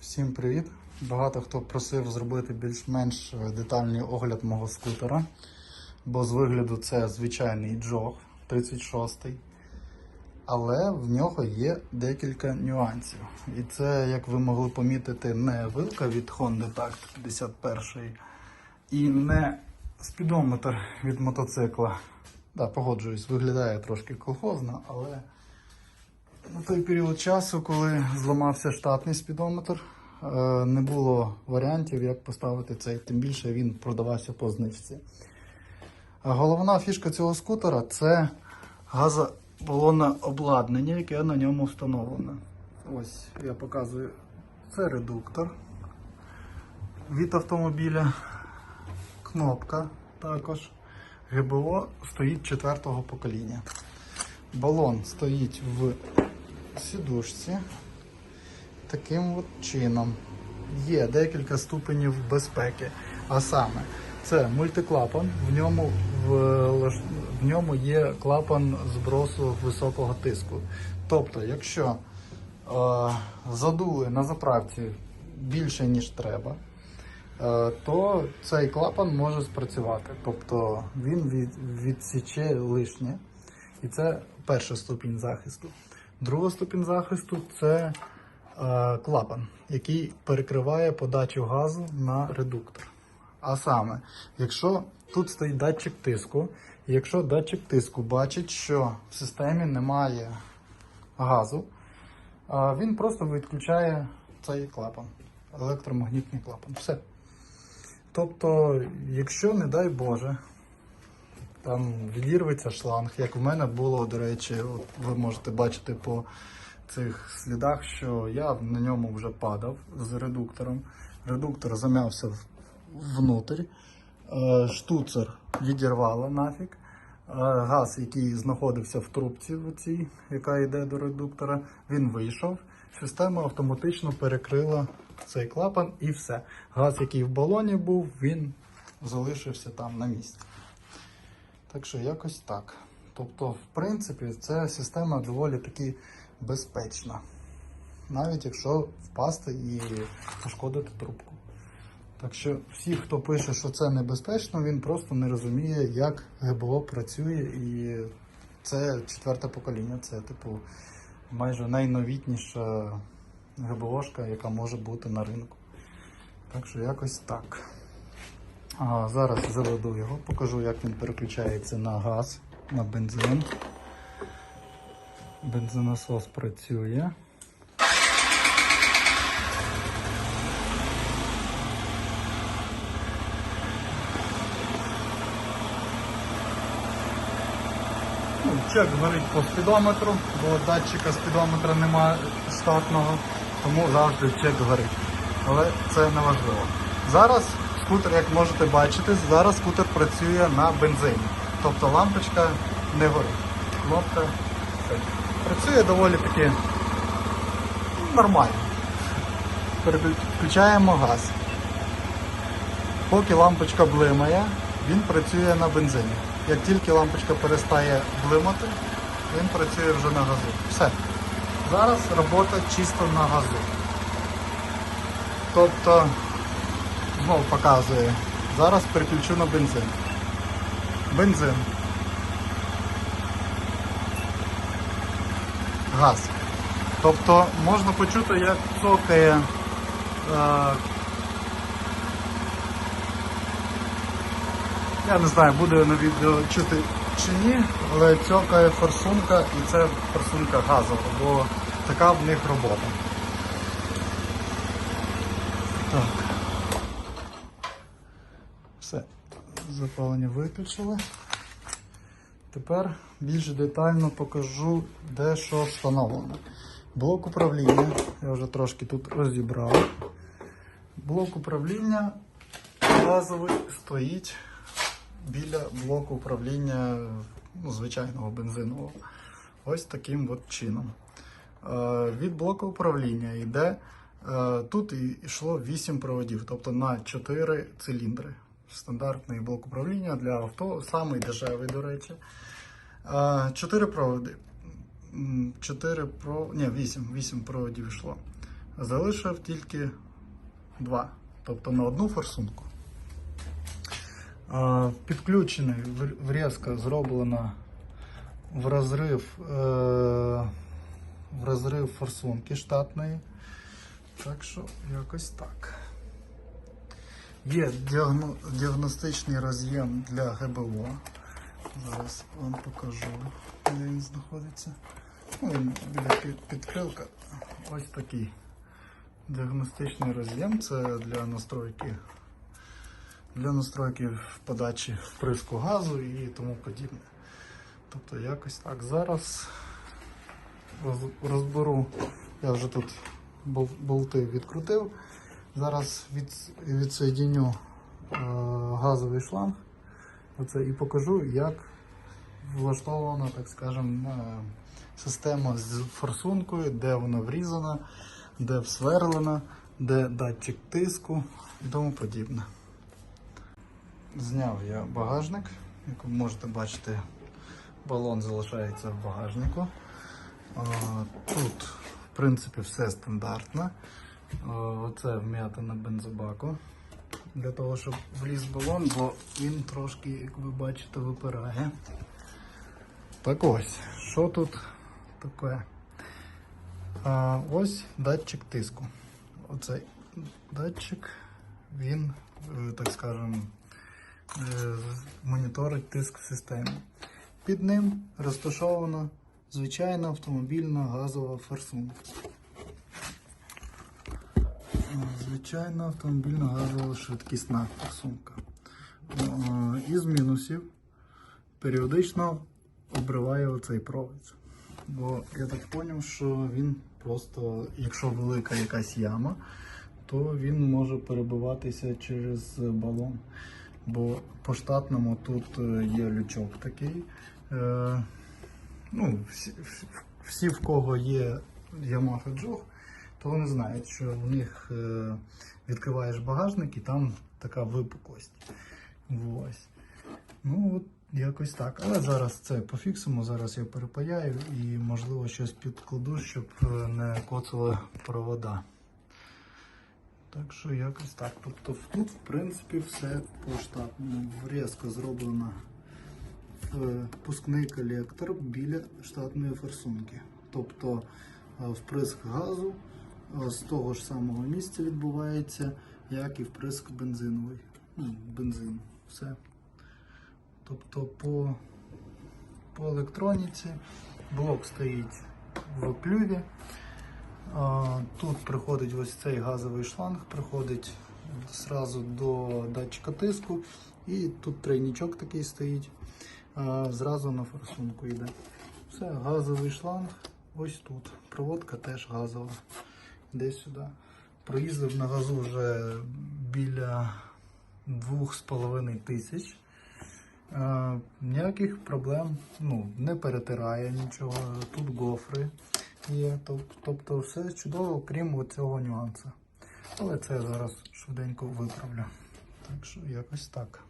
Всім привіт! Багато хто просив зробити більш-менш детальний огляд мого скутера, бо з вигляду це звичайний джог 36-й. Але в нього є декілька нюансів. І це, як ви могли помітити, не вилка від Honda Tact 51 і не спідометр від мотоцикла. Да, погоджуюсь, виглядає трошки колхозно, але на той період часу, коли зламався штатний спідометр, е, не було варіантів, як поставити цей, тим більше він продавався по знижці. Головна фішка цього скутера це газобалонне обладнання, яке на ньому встановлено. Ось я показую. Це редуктор від автомобіля, кнопка також. ГБО стоїть четвертого покоління. Балон стоїть в сідушці таким от чином. Є декілька ступенів безпеки. А саме, це мультиклапан, в ньому, в, в ньому є клапан збросу високого тиску. Тобто, якщо е, задули на заправці більше, ніж треба, е, то цей клапан може спрацювати. Тобто він від, відсіче лишнє. І це перший ступінь захисту. Другий ступінь захисту це е, клапан, який перекриває подачу газу на редуктор. А саме, якщо тут стоїть датчик тиску, і якщо датчик тиску бачить, що в системі немає газу, е, він просто відключає цей клапан, електромагнітний клапан. Все. Тобто, якщо, не дай Боже, там відірветься шланг, як в мене було, до речі, от ви можете бачити по цих слідах, що я на ньому вже падав з редуктором. Редуктор зам'явся в- внутрь, Е, штуцер відірвало нафіг. Е, Газ, який знаходився в трубці, в цій, яка йде до редуктора, він вийшов. Система автоматично перекрила цей клапан і все. Газ, який в балоні був, він залишився там на місці. Так що якось так. Тобто, в принципі, ця система доволі таки безпечна. Навіть якщо впасти і пошкодити трубку. Так що всі, хто пише, що це небезпечно, він просто не розуміє, як ГБО працює. І це четверте покоління, це типу майже найновітніша ГБОшка, яка може бути на ринку. Так що якось так. А, зараз заведу його, покажу, як він переключається на газ, на бензин. Бензонасос працює. Ну, Чек горить по спідометру, бо датчика спідометра немає штатного, тому завжди чек горить. Але це не важливо. Зараз скутер, як можете бачити, зараз скутер працює на бензині. Тобто лампочка не горить. Кнопка працює доволі таки нормально. Включаємо газ. Поки лампочка блимає, він працює на бензині. Як тільки лампочка перестає блимати, він працює вже на газу. Все. Зараз робота чисто на газу. Тобто, знову показує. Зараз переключу на бензин. Бензин. Газ. Тобто можна почути, як цокає е, Я не знаю, буде на відео чути чи ні, але цьокає форсунка і це форсунка газова, бо така в них робота. Так. Все. Запалення виключили. Тепер більш детально покажу, де що встановлено. Блок управління, я вже трошки тут розібрав. Блок управління газовий стоїть біля блоку управління ну, звичайного бензинового. Ось таким от чином. Е, від блоку управління йде. е, Тут йшло 8 проводів, тобто на 4 циліндри. Стандартний блок управління для авто, самий дешевий, до речі. 4 проводи. 4 про... Ні, 8, 8 проводів йшло. Залишив тільки два, тобто на одну форсунку. Підключений врізка зроблена в розрив, е, в розрив форсунки штатної. Так що якось так. Є діагностичний роз'єм для ГБО. Зараз вам покажу, де він знаходиться. Ну, він біля підкрилка. Ось такий діагностичний роз'єм. Це для настройки для настройки подачі вприску газу і тому подібне. Тобто якось так. Зараз розберу. Я вже тут болти відкрутив. Зараз від, відсоєдіню е, газовий шланг оце, і покажу, як влаштована, так скажемо, е, система з форсункою, де вона врізана, де всверлена, де датчик тиску і тому подібне. Зняв я багажник, як ви можете бачити, балон залишається в багажнику. Тут, в принципі, все стандартно. А, Оце вм'ятина бензобаку. Для того, щоб вліз балон, бо він трошки, як ви бачите, випирає. Так ось, що тут таке? А, ось датчик тиску. Оцей датчик, він, е, так скажемо, е, моніторить тиск в системі. Під ним розташована звичайна автомобільна газова форсунка. Е, Звичайна автомобільна газова швидкісна форсунка. Е, Із мінусів періодично обриває оцей провід. Бо я так зрозумів, що він просто, якщо велика якась яма, то він може перебиватися через балон. Бо по штатному тут е, є лючок такий. Е, ну, всі, всі- в кого є Yamaha Jog, то вони знають, що в них е, відкриваєш багажник і там така випуклость. Ось. Ну, от якось так. Але зараз це пофіксимо, зараз я перепаяю і, можливо, щось підкладу, щоб е, не коцали провода. Так що якось так. Тобто тут, в принципі, все по штатному. Врізка зроблена е, впускний колектор біля штатної форсунки. Тобто е, вприск газу е, з того ж самого місця відбувається, як і вприск бензиновий. Ну, бензин. Все. Тобто по, по електроніці блок стоїть в клюві. Тут приходить ось цей газовий шланг, приходить зразу до датчика тиску, і тут тройничок такий стоїть, зразу на форсунку йде. Все, газовий шланг ось тут. Проводка теж газова. Йде сюди. Проїздив на газу вже біля 2,5 тисяч. Е, ніяких проблем ну, не перетирає нічого. Тут гофри є. Тобто все чудово, крім цього нюансу. Але це я зараз швиденько виправлю. Так що якось так.